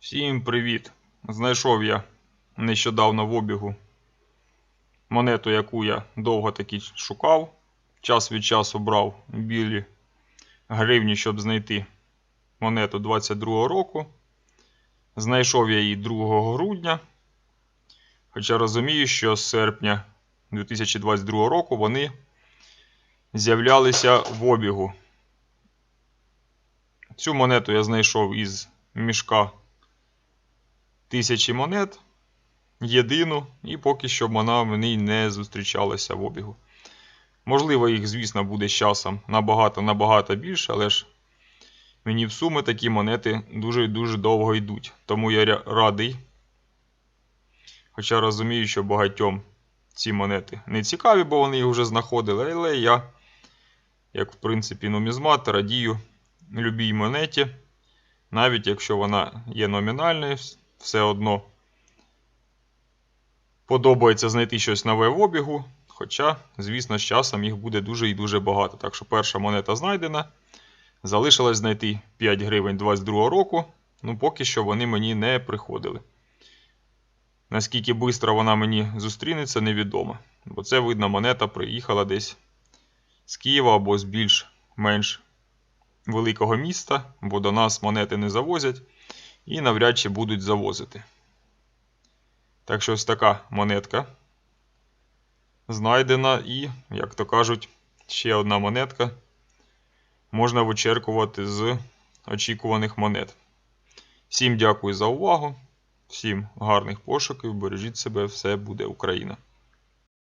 Всім привіт! Знайшов я нещодавно в обігу монету, яку я довго таки шукав. Час від часу брав білі гривні, щоб знайти монету 22 року. Знайшов я її 2 грудня. Хоча розумію, що з серпня 2022 року вони з'являлися в обігу. Цю монету я знайшов із мішка тисячі монет. Єдину, і поки що вона мені не зустрічалася в обігу. Можливо, їх, звісно, буде з часом набагато-набагато більше, але ж мені в суми такі монети дуже і дуже довго йдуть. Тому я радий. Хоча розумію, що багатьом ці монети не цікаві, бо вони їх вже знаходили, але я, як в принципі, нумізмат, радію любій монеті. Навіть якщо вона є номінальною, все одно подобається знайти щось нове в обігу. Хоча, звісно, з часом їх буде дуже і дуже багато. Так що перша монета знайдена. Залишилось знайти 5 гривень 22 року. Ну, поки що вони мені не приходили. Наскільки швидко вона мені зустрінеться, невідомо. Бо це, видно, монета приїхала десь з Києва або з більш-менш великого міста, бо до нас монети не завозять і навряд чи будуть завозити. Так що ось така монетка знайдена і, як то кажуть, ще одна монетка можна вичеркувати з очікуваних монет. Всім дякую за увагу, всім гарних пошуків, бережіть себе, все буде Україна!